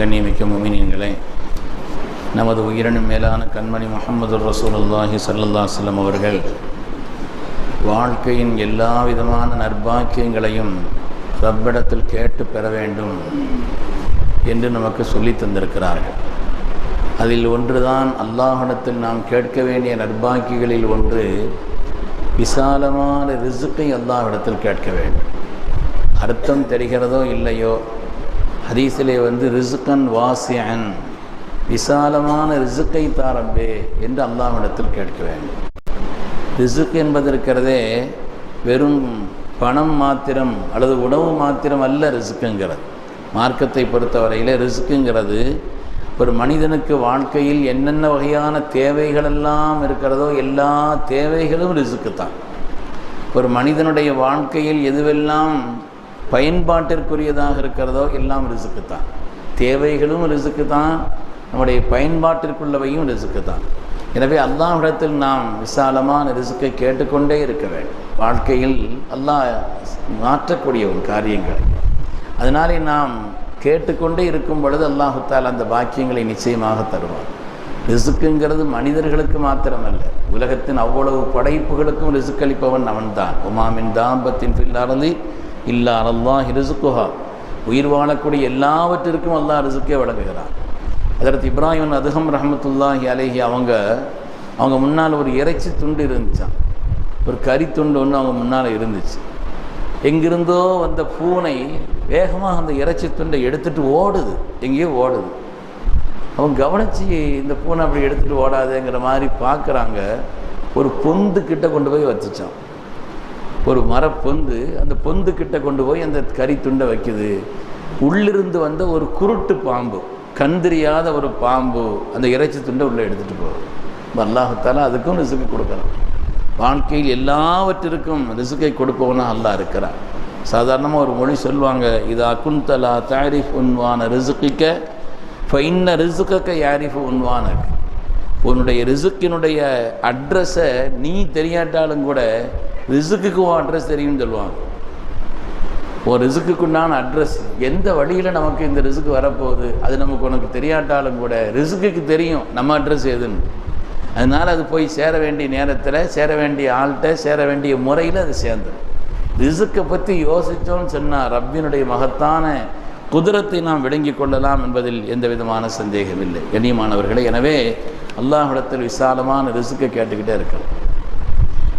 கண்ணியமிக்க முமினியங்களே நமது உயிரினும் மேலான கண்மணி முகமது ரசூலுல்லாஹி சல்லல்லா செல்லம் அவர்கள் வாழ்க்கையின் எல்லா விதமான நற்பாக்கியங்களையும் ரப்பிடத்தில் கேட்டு பெற வேண்டும் என்று நமக்கு சொல்லி தந்திருக்கிறார்கள். அதில் ஒன்றுதான் அல்லாஹிடத்தில் நாம் கேட்க வேண்டிய நற்பாக்கிகளில் ஒன்று விசாலமான ரிசுக்கை அல்லாஹிடத்தில் கேட்க வேண்டும். அர்த்தம் தெரிகிறதோ இல்லையோ ஹதீஸிலே வந்து ரிசுக்கன் வாசியன் விசாலமான ரிசுக்கை தாரம்பே என்று அல்லாஹிடத்தில் கேட்க வேண்டும் ரிசுக் என்பது இருக்கிறதே வெறும் பணம் மாத்திரம் அல்லது உணவு மாத்திரம் அல்ல ரிசுக்குங்கிறது மார்க்கத்தை பொறுத்தவரையில் ரிசுக்குங்கிறது ஒரு மனிதனுக்கு வாழ்க்கையில் என்னென்ன வகையான தேவைகளெல்லாம் இருக்கிறதோ எல்லா தேவைகளும் ரிசுக்கு தான். ஒரு மனிதனுடைய வாழ்க்கையில் எதுவெல்லாம் பயன்பாட்டிற்குரியதாக இருக்கிறதோ எல்லாம் ரிசுக்கு தான். தேவைகளும் ரிசுக்கு தான் நம்முடைய பயன்பாட்டிற்குள்ளவையும் ரிசுக்கு தான். எனவே அல்லாஹிடத்தில் நாம் விசாலமான ரிசுக்கை கேட்டுக்கொண்டே இருக்க வேண்டும். வாழ்க்கையில் அல்லாஹ் மாற்றக்கூடிய ஒரு காரியங்களை. அதனாலே நாம் கேட்டுக்கொண்டே இருக்கும் பொழுது அல்லாஹுத்தால் அந்த பாக்கியங்களை நிச்சயமாக தருவார் ரிசுக்குங்கிறது மனிதர்களுக்கு மாத்திரமல்ல. உலகத்தின் அவ்வளவு படைப்புகளுக்கும் ரிசுக்களிப்பவன் அவன்தான். உமாமின் தாம்பத்தின் பில்லாரதி இல்லா அல்லாஹ் ரிசுக்குஹா உயிர் வாழக்கூடிய எல்லாவற்றிற்கும் அல்லாஹ் ரிசுக்கே வழங்குகிறான். அதற்கு இப்ராஹிம் அதுகம் ரஹமத்துல்லாஹி அலேஹி அவங்க அவங்க முன்னால் ஒரு இறைச்சி துண்டு இருந்துச்சான் ஒரு கறி துண்டு ஒன்று அவங்க முன்னால் இருந்துச்சு. எங்கிருந்தோ வந்த பூனை வேகமாக அந்த இறைச்சி துண்டை எடுத்துகிட்டு ஓடுது. எங்கேயோ ஓடுது. அவங்க கவனித்து இந்த பூனை அப்படி எடுத்துகிட்டு ஓடாதுங்கிற மாதிரி பார்க்குறாங்க. ஒரு பொந்து கிட்ட கொண்டு போய் வச்சுச்சான் ஒரு மரப்பொந்து அந்த பொந்து கிட்ட கொண்டு போய் அந்த கறி துண்டை வைக்குது. உள்ளிருந்து வந்த ஒரு குருட்டு பாம்பு கந்திரியாத ஒரு பாம்பு அந்த இறைச்சி துண்டை உள்ளே எடுத்துகிட்டு போகும் அல்லாஹத்தால அதுக்கும் ரிசுக்கு கொடுக்கணும். வாழ்க்கையில் எல்லாவற்றிற்கும் ரிசுக்கை கொடுப்பவனா அல்லா இருக்கிறான். சாதாரணமாக ஒரு மொழி சொல்லுவாங்க இது அகுந்தலா தாரிஃப் உன்வான ரிசுக்கிக்க ஃபைன்ன ரிசுக்க யாரிஃப் உன்வானக்கு உன்னுடைய ரிசுக்கினுடைய அட்ரஸை நீ தெரியாட்டாலும் கூட ரிசுக்குக்கு உன் அட்ரஸ் தெரியும்னு சொல்லுவாங்க. ஒரு ரிசுக்குக்குண்டான அட்ரஸ் எந்த வழியில் நமக்கு இந்த ரிசுக்கு வரப்போகுது அது நமக்கு உனக்கு தெரியாட்டாலும் கூட ரிசுக்குக்கு தெரியும் நம்ம அட்ரஸ் எதுன்னு. அதனால் அது போய் சேர வேண்டிய நேரத்தில் சேர வேண்டிய ஆள்கிட்ட சேர வேண்டிய முறையில் அது சேர்ந்துடும் ரிசுக்கை பற்றி யோசித்தோன்னு சொன்னால் ரப்பினுடைய மகத்தான குதிரத்தை நாம் விளங்கி கொள்ளலாம் என்பதில் எந்த விதமான சந்தேகம் இல்லை. கண்ணியமானவர்களே எனவே அல்லாஹிடத்தில் விசாலமான ரிசுக்கை கேட்டுக்கிட்டே இருக்கிறோம்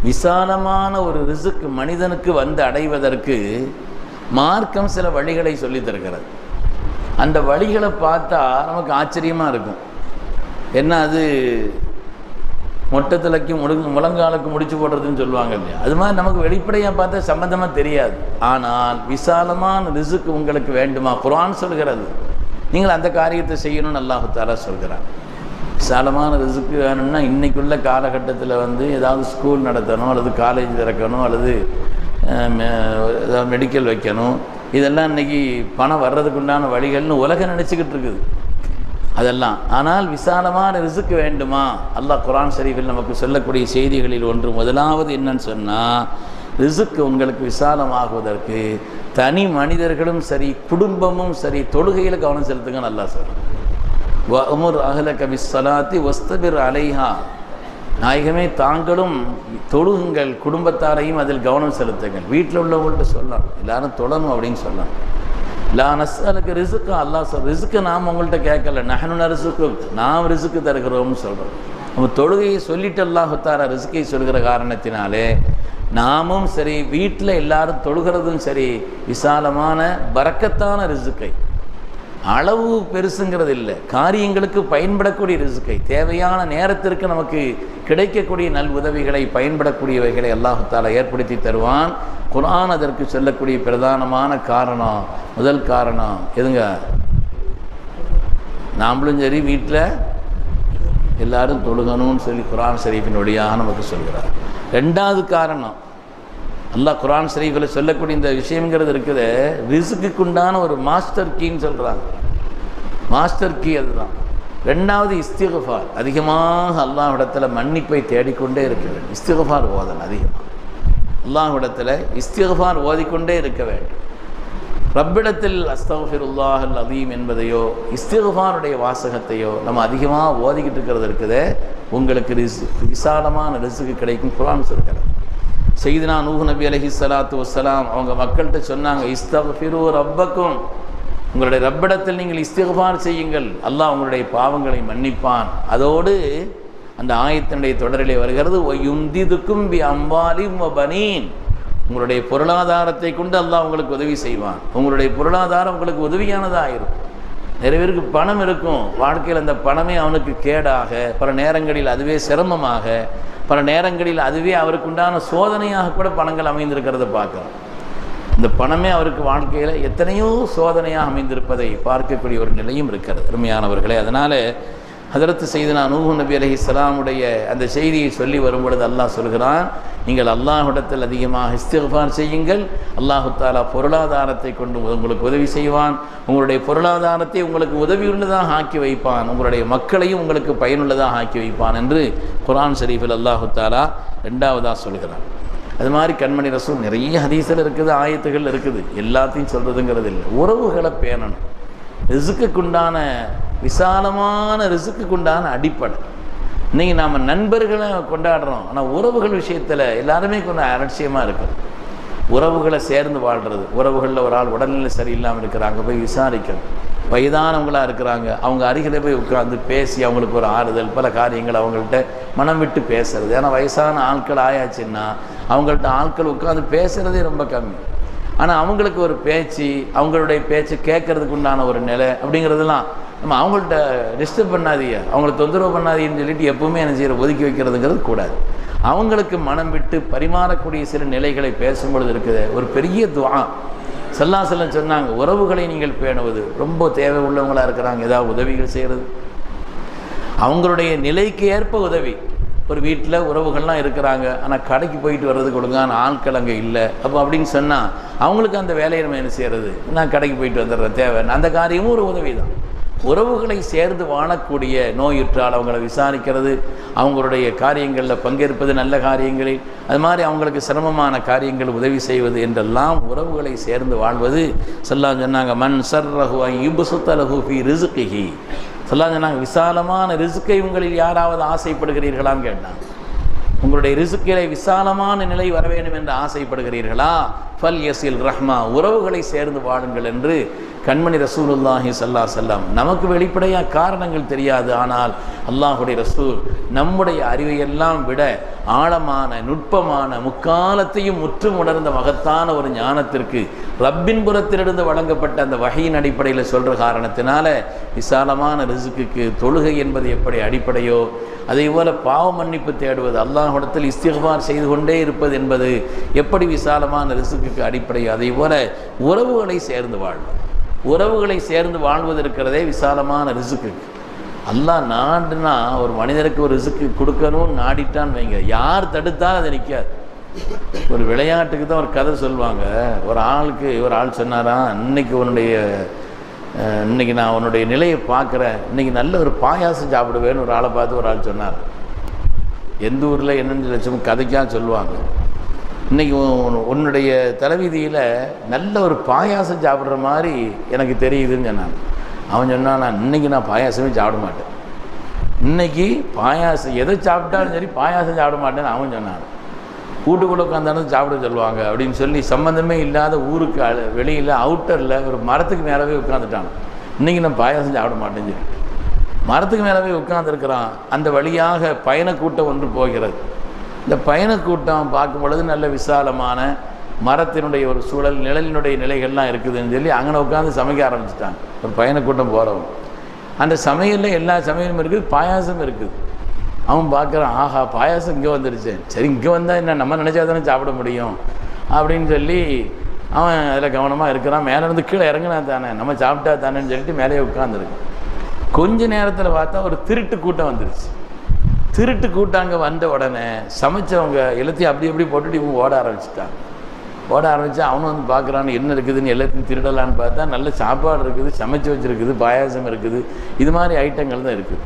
விசாலமான ஒரு ரிசுக்கு மனிதனுக்கு வந்து அடைவதற்கு மார்க்கம் சில வழிகளை சொல்லி தருகிறது. அந்த வழிகளை பார்த்தா நமக்கு ஆச்சரியமாக இருக்கும். என்ன அது மொட்டை முழு முழங்காலுக்கு முடிச்சு போடுறதுன்னு சொல்லுவாங்க இல்லையா? அது மாதிரி நமக்கு வெளிப்படையாக பார்த்தா சம்மந்தமாக தெரியாது. ஆனால் விசாலமான ரிசுக்கு உங்களுக்கு வேண்டுமா? குரான் சொல்கிறது. நீங்கள் அந்த காரியத்தை செய்யணும்னு அல்லாஹு தாரா சொல்கிறார் விசாலமான ரிசுக்கு வேணும்னா இன்றைக்குள்ள காலகட்டத்தில் வந்து ஏதாவது ஸ்கூல் நடத்தணும் அல்லது காலேஜ் திறக்கணும் அல்லது ஏதாவது மெடிக்கல் வைக்கணும். இதெல்லாம் இன்றைக்கி பணம் வர்றதுக்குண்டான வழிகள்னு உலகம் நினச்சிக்கிட்டு இருக்குது. அதெல்லாம். ஆனால் விசாலமான ரிசுக்கு வேண்டுமா? அல்லாஹ் குரான் ஷரீஃபில் நமக்கு சொல்லக்கூடிய செய்திகளில் ஒன்று முதலாவது என்னன்னு சொன்னால் ரிசுக்கு உங்களுக்கு விசாலமாகுவதற்கு தனி மனிதர்களும் சரி குடும்பமும் சரி தொழுகையில் கவனம் செலுத்துங்க நல்லா சொல்கிறேன் வமுர் அகல கபி சலாத்தி வஸ்தபிர் அலைஹா. நாயகமே தாங்களும் தொழுகுங்கள். குடும்பத்தாரையும் அதில் கவனம் செலுத்துங்கள். வீட்டில் உள்ளவங்கள்ட்ட சொல்லலாம். எல்லாரும் தொடணும் அப்படின்னு சொல்லலாம். லா நஸ்அலுக்கு ரிசுக்கு அல்லாஹ் சொல் ரிசுக்கு நாம் உங்கள்கிட்ட கேட்கல. நகனு ரிசுக்கு நாம் ரிசுக்கு தருகிறோம்னு சொல்கிறோம் நம்ம தொழுகையை சொல்லிட்டு அல்லாஹுத்தார ரிசுக்கை சொல்கிற காரணத்தினாலே நாமும் சரி வீட்டில் எல்லாரும் தொழுகிறதும் சரி விசாலமான பறக்கத்தான ரிசுக்கை அளவு பெருசுங்கிறது இல்லை காரியங்களுக்கு பயன்படக்கூடிய ரிசுக்கை தேவையான நேரத்திற்கு நமக்கு கிடைக்கக்கூடிய நல் உதவிகளை பயன்படக்கூடியவைகளை அல்லாஹுத்தாலா ஏற்படுத்தி தருவான். குரான் அதற்கு சொல்லக்கூடிய பிரதானமான காரணம் முதல் காரணம் எதுங்க? நாமளும் சரி வீட்டில் எல்லாரும் தொழுகணும்னு சொல்லி குரான் ஷரீஃபின் வழியாக நமக்கு சொல்கிறார். ரெண்டாவது காரணம் அல்லாஹ் குரான் ஸ்ரீஃபில் சொல்லக்கூடிய இந்த விஷயங்கிறது இருக்குது. ரிசுக்குண்டான ஒரு மாஸ்டர் கீன்னு சொல்கிறாங்க மாஸ்டர் கீ அதுதான். ரெண்டாவது இஸ்திகஃபார். அதிகமாக அல்லாஹ்விடத்தில் மன்னிப்பை தேடிக்கொண்டே இருக்கிறது இஸ்திகஃபார் ஓதன் அதிகமாக அல்லாஹ்விடத்தில் இஸ்திகஃபார் ஓதிக்கொண்டே இருக்க வேண்டும். ரப்பிடத்தில் அஸ்தஃபிருல்லாஹ் அல் அதீம் என்பதையோ இஸ்திகஃபாருடைய வாசகத்தையோ நம்ம அதிகமாக ஓதிக்கிட்டு இருக்கிறது இருக்குது. உங்களுக்கு ரிசு விசாலமான ரிசுக்கு கிடைக்கும் குரான் சொல்கிறது. செய்தினா நூஹ் நபி அலஹி சலாத்து வசலாம் அவங்க மக்கள்கிட்ட சொன்னாங்க இஸ்தஃபிரு ரப்பக்கும். உங்களுடைய ரப்பிடத்தில் நீங்கள் இஸ்திகபார் செய்யுங்கள். அல்லாஹ் உங்களுடைய பாவங்களை மன்னிப்பான். அதோடு அந்த ஆயத்தினுடைய தொடரிலே வருகிறது ஒயுந்திதுக்கும் பி அம்பாலி பனீன். உங்களுடைய பொருளாதாரத்தை கொண்டு அல்லாஹ் உங்களுக்கு உதவி செய்வான். உங்களுடைய பொருளாதாரம் உங்களுக்கு உதவியானதாக இருக்கும். நிறைய பேருக்கு பணம் இருக்கும். வாழ்க்கையில் அந்த பணமே அவனுக்கு கேடாக பல நேரங்களில் அதுவே சிரமமாக பல நேரங்களில் அதுவே அவருக்கு உண்டான சோதனையாக கூட பணங்கள் அமைந்திருக்கிறத பார்க்குறோம். இந்த பணமே அவருக்கு வாழ்க்கையில் எத்தனையோ சோதனையாக அமைந்திருப்பதை பார்க்கக்கூடிய ஒரு நிலையும் இருக்கிறது. அருமையானவர்களே அதனால் ஹதரத்து செய்தனா நூஹு நபி அலி இஸ்லாமுடைய அந்த செய்தியை சொல்லி வரும்பொழுது அல்லாஹ் சொல்கிறான் நீங்கள் அல்லாஹ்விடத்தில் அதிகமாக இஸ்திஃபார் செய்யுங்கள். அல்லாஹு தாலா பொருளாதாரத்தை கொண்டு உங்களுக்கு உதவி செய்வான். உங்களுடைய பொருளாதாரத்தை உங்களுக்கு உதவியுள்ளதாக ஆக்கி வைப்பான். உங்களுடைய மக்களையும் உங்களுக்கு பயனுள்ளதாக ஆக்கி வைப்பான் என்று குரான் ஷரீஃபில் அல்லாஹு தாலா ரெண்டாவதாக சொல்கிறான். அது மாதிரி கண்மணி ரசூல் நிறைய ஹதீஸில் இருக்குது ஆயத்துகள் இருக்குது. எல்லாத்தையும் சொல்கிறதுங்கிறது இல்லை. உறவுகளை பேணணும். ரிசுக்குண்டான விசாலமான ரிசுக்குண்டான அடிப்படை. இன்றைக்கி நாம் நண்பர்களை கொண்டாடுறோம். ஆனால் உறவுகள் விஷயத்தில் எல்லாருமே கொஞ்சம் அலட்சியமாக இருக்குது உறவுகளை சேர்ந்து வாழ்கிறது உறவுகளில் ஒரு ஆள் உடல்நிலை சரியில்லாமல் இருக்கிறாங்க போய் விசாரிக்கணும். வயதானவங்களாக இருக்கிறாங்க. அவங்க அருகிலே போய் உட்காந்து பேசி அவங்களுக்கு ஒரு ஆறுதல் பல காரியங்கள் அவங்கள்ட்ட மனம் விட்டு பேசுறது. ஏன்னா வயசான ஆட்கள் ஆயாச்சுன்னா அவங்கள்ட்ட ஆட்கள் உட்காந்து பேசுகிறதே ரொம்ப கம்மி. ஆனால் அவங்களுக்கு ஒரு பேச்சு அவங்களுடைய பேச்சு கேட்கறதுக்கு உண்டான ஒரு நிலை அப்படிங்கிறதெல்லாம் நம்ம அவங்கள்ட்ட டிஸ்டர்ப் பண்ணாதீங்க. அவங்கள தொந்தரவு பண்ணாதீங்கன்னு சொல்லிட்டு எப்பவுமே என்ன செய்கிற ஒதுக்கி வைக்கிறதுங்கிறது கூடாது. அவங்களுக்கு மனம் விட்டு பரிமாறக்கூடிய சில நிலைகளை பேசும்பொழுது இருக்குது. ஒரு பெரிய துவா. செல்லா செல்லம் சொன்னாங்க உறவுகளை நீங்கள் பேணுவது. ரொம்ப தேவை உள்ளவங்களாக இருக்கிறாங்க. ஏதாவது உதவிகள் செய்கிறது அவங்களுடைய நிலைக்கு ஏற்ப உதவி. ஒரு வீட்டில் உறவுகள்லாம் இருக்கிறாங்க. ஆனால் கடைக்கு போயிட்டு வர்றதுக்கு கொடுங்க ஆட்கள் அங்கே இல்லை. அப்போ அப்படின்னு சொன்னால் அவங்களுக்கு அந்த வேலையை நம்ம என்ன செய்கிறது நான் கடைக்கு போயிட்டு வந்துடுறேன். தேவை. அந்த காரியமும் ஒரு உதவி தான் உறவுகளை சேர்ந்து வாழக்கூடிய நோயுற்றால் அவங்கள விசாரிக்கிறது அவங்களுடைய காரியங்களில் பங்கேற்பது நல்ல காரியங்களில் அது மாதிரி அவங்களுக்கு சிரமமான காரியங்கள் உதவி செய்வது என்றெல்லாம் உறவுகளை சேர்ந்து வாழ்வது. சொல்லா சொன்னாங்க மண் சர் ரகு இபுசுத்த சுத்தலகு ஃபி ரிசுக்கிஹி சொல்லாம் சொன்னாங்க விசாலமான ரிசுக்கை உங்களில் யாராவது ஆசைப்படுகிறீர்களான்னு கேட்டாங்க உங்களுடைய ரிசுக்கிலே விசாலமான நிலை வர வேண்டும் என்று ஆசைப்படுகிறீர்களா? ஃபல் யசில் ரஹ்மா உறவுகளை சேர்ந்து வாழுங்கள் என்று கண்மணி ரசூலுல்லாஹி சல்லா செல்லாம் நமக்கு வெளிப்படையாக காரணங்கள் தெரியாது ஆனால் அல்லாஹுடைய ரசூல் நம்முடைய அறிவையெல்லாம் விட ஆழமான நுட்பமான முக்காலத்தையும் முற்றும் உணர்ந்த மகத்தான ஒரு ஞானத்திற்கு ரப்பின் புறத்திலிருந்து வழங்கப்பட்ட அந்த வகையின் அடிப்படையில் சொல்கிற காரணத்தினால விசாலமான ரிசுக்குக்கு தொழுகை என்பது எப்படி அடிப்படையோ அதே போல பாவ மன்னிப்பு தேடுவது அல்லாஹிடத்தில் இஸ்திகார் செய்து கொண்டே இருப்பது என்பது எப்படி விசாலமான ரிசுக்குக்கு அடிப்படை. அதே போல உறவுகளை சேர்ந்து வாழ்வது. உறவுகளை சேர்ந்து வாழ்வது இருக்கிறதே விசாலமான ரிசுக்கு அல்லா நாடுனா ஒரு மனிதருக்கு ஒரு ரிசுக்கு கொடுக்கணும்னு நாடிட்டான்னு வைங்க. யார் தடுத்தாலும் அது நிற்காது ஒரு விளையாட்டுக்கு தான் ஒரு கதை சொல்லுவாங்க. ஒரு ஆளுக்கு ஒரு ஆள் சொன்னாரா இன்னைக்கு உன்னுடைய இன்னைக்கு நான் உன்னுடைய நிலையை பார்க்குறேன். இன்னைக்கு நல்ல ஒரு பாயாசம் சாப்பிடுவேன்னு ஒரு ஆளை பார்த்து ஒரு ஆள் சொன்னார்? எந்த ஊரில் என்னென்னு லட்சம் கதைக்காக சொல்லுவாங்க. இன்றைக்கி உன்னுடைய தலைவிதியில் நல்ல ஒரு பாயாசம் சாப்பிட்ற மாதிரி எனக்கு தெரியுதுன்னு சொன்னாங்க அவன் சொன்னான் நான் இன்னைக்கு நான் பாயாசமே சாப்பிட மாட்டேன். இன்னைக்கு பாயாசம் எதை சாப்பிட்டாலும் சரி பாயாசம் சாப்பிட மாட்டேன்னு அவன் சொன்னான். வீட்டுக்குள்ளே உட்காந்தாலும் சாப்பிட சொல்லுவாங்க அப்படின்னு சொல்லி சம்மந்தமே இல்லாத ஊருக்கு வெளியில் அவுட்டரில் ஒரு மரத்துக்கு மேலவே உட்காந்துட்டான் இன்னைக்கு நான் பாயாசம் சாப்பிட மாட்டேன்னு சொல்லி. மரத்துக்கு மேலவே உட்காந்துருக்கிறான் அந்த வழியாக பயணக்கூட்டம் ஒன்று போகிறது. இந்த பயணக்கூட்டம் பார்க்கும் பொழுது நல்ல விசாலமான மரத்தினுடைய ஒரு சூழல் நிழலினுடைய நிலைகள்லாம் இருக்குதுன்னு சொல்லி அங்கே உட்காந்து சமைக்க ஆரம்பிச்சிட்டாங்க. ஒரு பயணக்கூட்டம் போகிறவங்க அந்த சமையலில் எல்லா சமையலும் இருக்குது பாயாசம் இருக்குது. அவன் பார்க்குறான் ஆஹா பாயாசம் இங்கே வந்துடுச்சு சரி இங்கே வந்தால் என்ன நம்ம நினச்சா தானே சாப்பிட முடியும்? அப்படின்னு சொல்லி அவன் அதில் கவனமாக இருக்கிறான். மேலே இருந்து கீழே இறங்கினா தானே நம்ம சாப்பிட்டா தானேன்னு சொல்லிட்டு மேலேயே உட்காந்துருக்கு கொஞ்ச நேரத்தில் பார்த்தா ஒரு திருட்டு கூட்டம் வந்துருச்சு. திருட்டு கூட்டாங்க வந்த உடனே சமைச்சவங்க எல்லாத்தையும் அப்படி எப்படி போட்டுட்டு இவங்க ஓட ஆரம்பிச்சிட்டாங்க. ஓட ஆரம்பித்தா அவனும் வந்து பார்க்குறான்னு என்ன இருக்குதுன்னு எல்லாத்தையும் திருடலான்னு பார்த்தா நல்ல சாப்பாடு இருக்குது சமைச்சு வச்சுருக்குது பாயாசம் இருக்குது. இது மாதிரி ஐட்டங்கள் தான் இருக்குது.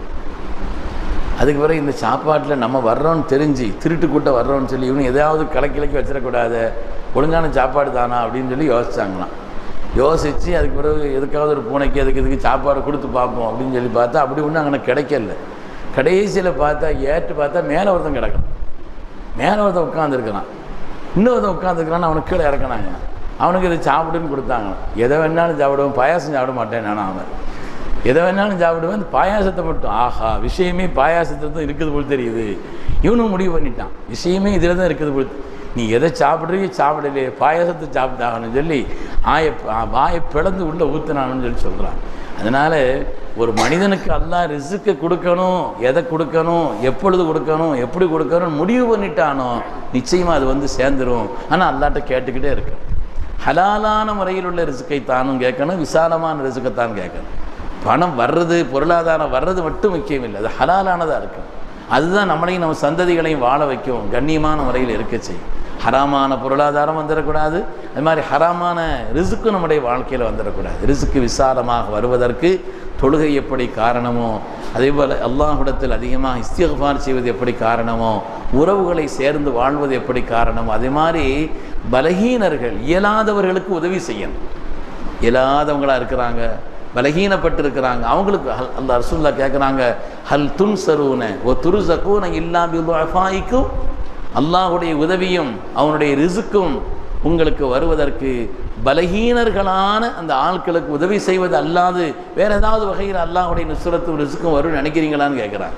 அதுக்கு பிறகு இந்த சாப்பாட்டில் நம்ம வர்றோம்னு தெரிஞ்சு திருட்டு கூட்டம் வர்றோம்னு சொல்லி இவனு எதாவது கலக்கி வச்சிடக்கூடாது. ஒழுங்கான சாப்பாடு தானா? அப்படின்னு சொல்லி யோசிச்சாங்களாம். யோசித்து அதுக்கு பிறகு எதுக்காவது ஒரு பூனைக்கு அதுக்கு இதுக்கு சாப்பாடு கொடுத்து பார்ப்போம் அப்படின்னு சொல்லி பார்த்தா அப்படி ஒன்றும் அங்கே கிடைக்கல. கடைசியில் பார்த்தா ஏற்று பார்த்தா மேலே ஒருத்தன் கிடக்கும் மேலே ஒருத்தன் உட்காந்துருக்கிறான் இன்னொருத்தன் உட்காந்துருக்கிறான்னு அவனுக்கு கீழே இறக்குனாங்க. அவனுக்கு இது சாப்பிடுன்னு கொடுத்தாங்க. எதை வேணாலும் சாப்பிடுவேன் பாயாசம் சாப்பிட மாட்டேன் நானும் அவன். எதை வேணாலும் சாப்பிடுவேன் இந்த பாயாசத்தை மட்டும். ஆஹா விஷயமே பாயாசத்தில் தான் இருக்குது போல் தெரியுது. இவனும் முடிவு பண்ணிட்டான். விஷயமே இதில் தான் இருக்குது போல் நீ எதை சாப்பிட்றீங்க சாப்பிடலையே பாயாசத்தை சாப்பிட்டாகணும்னு சொல்லி ஆய வாயை பிளந்து உள்ளே ஊற்றினான்னு சொல்லி சொல்கிறான் அதனால் ஒரு மனிதனுக்கு அல்லாஹ் ரிசுக்கு கொடுக்கணும் எதை கொடுக்கணும் எப்பொழுது கொடுக்கணும் எப்படி கொடுக்கணும் முடிவு பண்ணிட்டானோ நிச்சயமாக அது வந்து சேர்ந்துடும் ஆனால் அல்லாட்ட கேட்டுக்கிட்டே இருக்கு ஹலாலான முறையில் உள்ள ரிசுக்கை தானும் கேட்கணும் விசாலமான ரிசுக்கை தான் கேட்கணும். பணம் வர்றது பொருளாதாரம் வர்றது மட்டும் முக்கியம் இல்லை அது ஹலாலானதாக இருக்கும் அதுதான் நம்மளையும் நம்ம சந்ததிகளையும் வாழ வைக்கும் கண்ணியமான முறையில் இருக்க செய்யும். ஹராமான பொருளாதாரம் வந்துடக்கூடாது அது மாதிரி ஹராமான ரிசுக்கு நம்முடைய வாழ்க்கையில் வந்துடக்கூடாது ரிசுக்கு விசாலமாக வருவதற்கு தொழுகை எப்படி காரணமோ அதே போல் அல்லாஹ்விடத்தில் அதிகமாக இஸ்திஃபார் செய்வது எப்படி காரணமோ உறவுகளை சேர்ந்து வாழ்வது எப்படி காரணமோ அதே மாதிரி பலகீனர்கள் இயலாதவர்களுக்கு உதவி செய்யணும். இயலாதவங்களாக இருக்கிறாங்க பலகீனப்பட்டு இருக்கிறாங்க அவங்களுக்கு ஹல் அந்த ரசூல்லா கேட்குறாங்க ஹல் துன் சருன ஓ துரு சக்கூன இல்லாமிக்கும் அல்லாஹுடைய உதவியும் அவனுடைய ரிசுக்கும் உங்களுக்கு வருவதற்கு பலகீனர்களான அந்த ஆட்களுக்கு உதவி செய்வது அல்லாது வேற ஏதாவது வகையில் அல்லாஹுடைய நுசுரத்தும் ரிசுக்கும் வரும்னு நினைக்கிறீங்களான்னு கேட்குறாங்க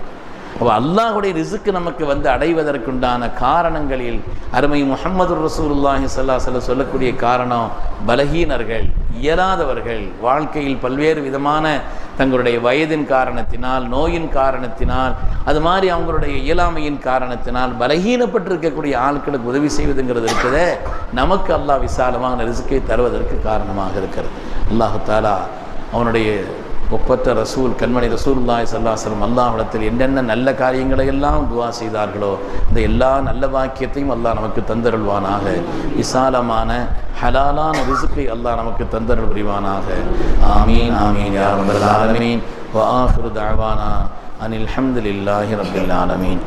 அப்போ அல்லாஹுடைய ரிசுக்கு நமக்கு வந்து அடைவதற்குண்டான காரணங்களில் அருமை முகமது ரசூல்லாஹி சல்லா சொல்ல சொல்லக்கூடிய காரணம் பலகீனர்கள் இயலாதவர்கள் வாழ்க்கையில் பல்வேறு விதமான தங்களுடைய வயதின் காரணத்தினால் நோயின் காரணத்தினால் அது மாதிரி அவங்களுடைய இயலாமையின் காரணத்தினால் பலகீனப்பட்டிருக்கக்கூடிய ஆட்களுக்கு உதவி செய்வதுங்கிறது இருக்கிறத நமக்கு அல்லாஹ் விசாலமான ரிசுக்கை தருவதற்கு காரணமாக இருக்கிறது. அல்லாஹு தாலா அவனுடைய ஒப்பற்ற ரசூல் கண்மணி ரசூல்லாய் சல்லாசலம் அல்லாஹிடத்தில் என்னென்ன நல்ல காரியங்களை எல்லாம் துவா செய்தார்களோ இந்த எல்லா நல்ல வாக்கியத்தையும் அல்லாஹ் நமக்கு தந்தருள்வானாக. விசாலமான ஹலாலான ரிசுக்கை அல்லாஹ் நமக்கு தந்தருள் புரிவானாக ஆமீன் ஆமீன் யார் ஆமீன் ஆலமீன். வ ஆஹிரு தஅவானா அனில் ஹம்துலில்லாஹி ரப்பில் ஆலமீன்.